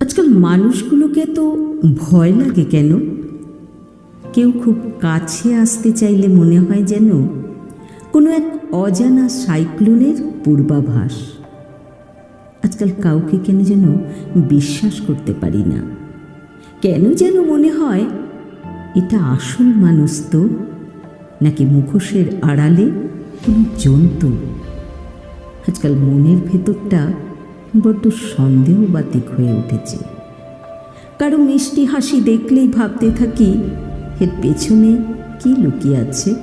আজকাল মানুষগুলোকে তো ভয় লাগে কেন? কেউ খুব কাছে আসতে চাইলে মনে হয় যেন কোনো এক অজানা সাইক্লোনের পূর্বাভাস। আজকাল কাউকে কেন যেন বিশ্বাস করতে পারি না? কেন যেন মনে হয় এটা আসল মানুষ তো, নাকি মুখোশের আড়ালে কোনো জন্তু? আজকাল মনের ভেতরটা বড্ড সন্দেহবাতিক হয়ে উঠেছে। কারও মিষ্টি হাসি দেখলেই ভাবতে থাকি, এর পেছনে কি লুকিয়ে আছে?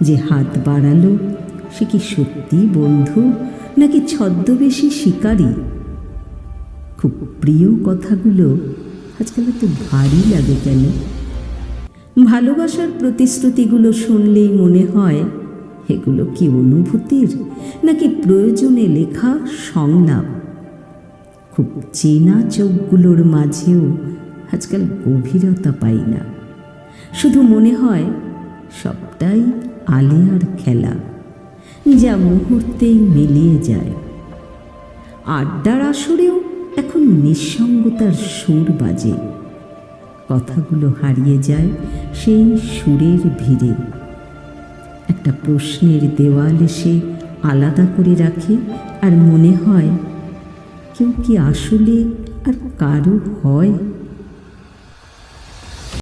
যে হাত বাড়ালো, সে কি সত্যি বন্ধু, নাকি ছদ্মবেশী শিকারী? খুব প্রিয় কথাগুলো আজকাল এত ভারী লাগে কেন? ভালোবাসার প্রতিশ্রুতিগুলো শুনলেই মনে হয় এগুলো কি অনুভূতির নাকি প্রয়োজনে লেখা সংলাপ? খুব চেনা চোখগুলোর মাঝেও আজকাল গভীরতা পাই না। শুধু মনে হয় সবটাই আলেয়ার খেলা, যা মুহূর্তেই মিলিয়ে যায়। আড্ডার আসরেও এখন নিঃসঙ্গতার সুর বাজে। কথাগুলো হারিয়ে যায় সেই সুরের ভিড়ে। একটা প্রশ্নের দেওয়াল এসে আলাদা করে রাখে আর মনে হয়, কেউ কি আসলে আর কারও হয়?